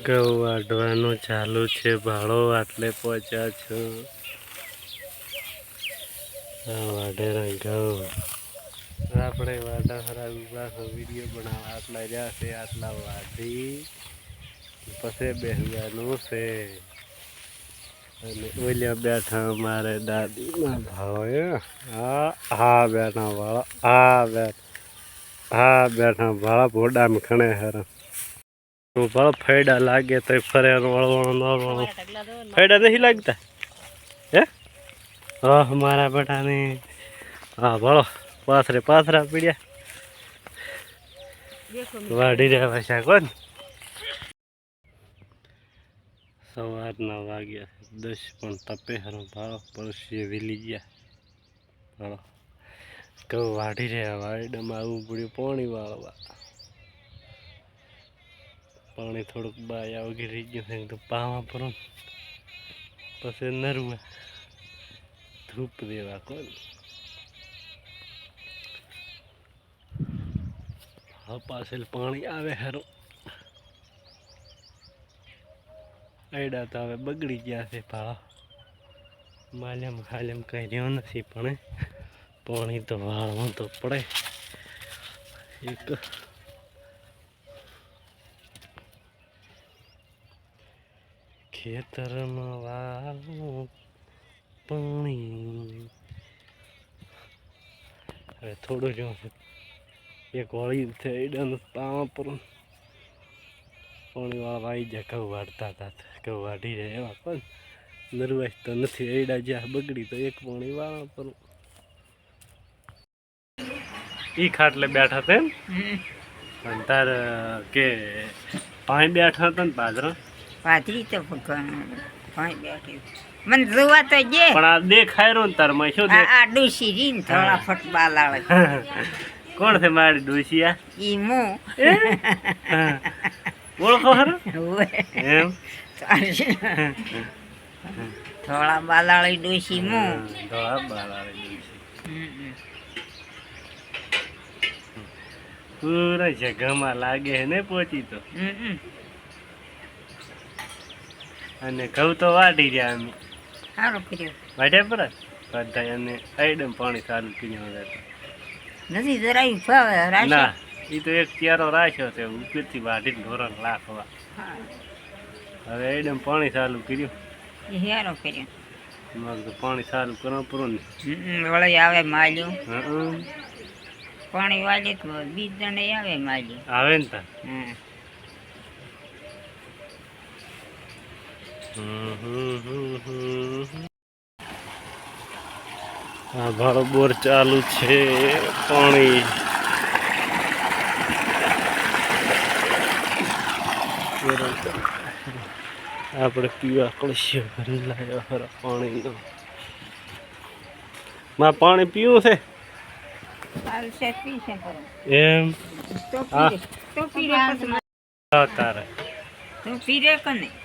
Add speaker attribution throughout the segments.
Speaker 1: ઘઉં વાઢવાનું ચાલુ છે? ભાડો આટલે પહોંચ્યા છો. વાઢે ઘઉં આપણે વાડા ખરા ઊભા વીડિયો બનાવવા આટલા છે, આટલા વાઢી. પછી બેસવાનું છે. અને ઓલ્યા બેઠા મારે દાદીના ભાવે. હા હા બેઠા વાળા, હા બેઠા હા બેઠા ભાળા ભોડામાં ખણે હેરા. તો ભાળ ફાયડા લાગે તો ફરે વળવાનું નળવાનું ફાયડા નહીં લાગતા? હે? હા મારા બેટાને. હા ભળો પાથરે પાથરા પીડ્યા. વાઢી રહ્યા પાછા કોણ? સવારના વાગ્યા દસ પણ તપે હરો ભાળો, પરસીએ વેલી ગયા. ભાળો કહું વાઢી રહ્યા વાયડામાં આવવું પડ્યું, પોણી વાળવા. પાણી થોડુંક બાયા વગેરે ગયું છે તો પાવા પર પછી નરવા. ધૂપ દેવા કોણ? પાછળ પાણી આવે હારું. આયડા તો હવે બગડી ગયા છે ભાવ માલ્યમ ખાલેમ કંઈ રહ્યો નથી પણ પાણી તો વાળવું તો પડે. એક ખેતરમાં વાવ પાણી. હવે થોડું જો એક વળી થઈ પાવા પર પાણી વાળા આવી જાય ઘઉં વાળતા હતા ઘઉં વાઢી રહ્યા એવા પણ નરવાશ તો નથી એડા જ્યાં બગડી તો એક પાણી વાળા પર. ઈ ખાટલે બેઠા હતા એમ? અને તાર કે પાણી બેઠા હતા ને પાદરા
Speaker 2: પાથરી તો બેઠી મને જોવા તો જે
Speaker 1: પણ આ દેખાય રો તારમાં શું
Speaker 2: આ ડુસી રીન થોડા ફટ બાલાળ
Speaker 1: કોણ છે મારી ડુસિયા
Speaker 2: ઈ મુ
Speaker 1: ઓળખો ખરો? એમ?
Speaker 2: થોડા બાલાળી ડુસી મુ
Speaker 1: થોડા બાળાવાળી
Speaker 2: ડુસી.
Speaker 1: પૂરા જગામાં લાગે ને પહોંચી તો.
Speaker 2: હમ.
Speaker 1: અને ઘઉં તો વાઢી રહ્યા અમે.
Speaker 2: સારું કર્યું
Speaker 1: વાઢ્યા પર? બધા અને આઈડમ પાણી ચાલુ પીને હતા
Speaker 2: નથી જરાય ફાવે
Speaker 1: ના એ તો એક ક્યારો રાખ્યો છે ઉપરથી વાઢીને ધોરણ લાખવા. હવે આઈડમ પાણી કર્યું.
Speaker 2: સારું કર્યું
Speaker 1: એમાં તો પાણી ચાલુ કરવું પૂરું ને.
Speaker 2: વળી આવે માલ્યું. પાણી વાલી તો બીજ દંડે આવે માલ્યું.
Speaker 1: આવે ને તા.
Speaker 2: હમ.
Speaker 1: આ બોર ચાલુ છે પાણી. આપણે પીવા કળશીઓ ભરી લાવ્યા ખરા પાણીનો. માં પાણી પીવું છે. એમ? તારે.
Speaker 2: પીરે કે નહીં?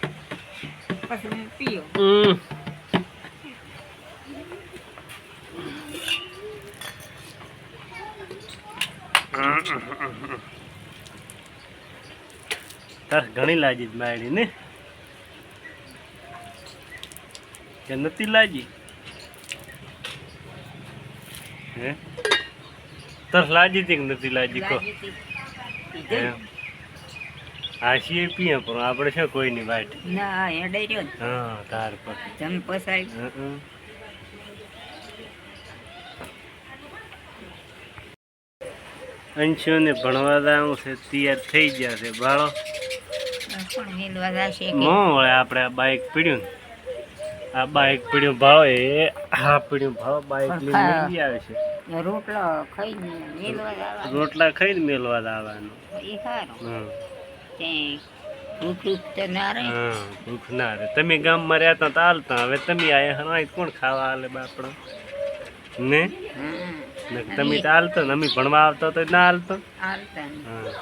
Speaker 2: પછી હું પીયો.
Speaker 1: તાર ઘણી લાજી માયડી ને? કે નથી લાજી હે? તરસ લાજી હતી કે નથી લાજી કહો હાશીએ પીએ પણ આપણે છે કોઈની વાટ?
Speaker 2: ના હેડે રહ્યો
Speaker 1: હા તાર પર.
Speaker 2: જમ
Speaker 1: પસાઈ. અંશુને ભણવા દાવ છે તૈયાર થઈ ગયા છે બાળો. વળે આપણે આ બાઇક પીડ્યું આ બાઇક પીડ્યું ભાળો એ આ પીડ્યું ભાળો બાઇક લઈને લઈ આવે છે.
Speaker 2: રોટલા ખાઈને
Speaker 1: રોટલા ખાઈને મેલવા આવવાનું
Speaker 2: ભૂખ ભૂખ તો ના રહે?
Speaker 1: હા ભૂખ ના રે તમે ગામમાં રહેતા તો હાલતા. હવે તમે આયા હરાય કોણ ખાવા હાલે બાપડો? ને? તમે તો હાલતો ને અમે ભણવા આવતા તો ના હાલતો?
Speaker 2: હાલતા
Speaker 1: હા.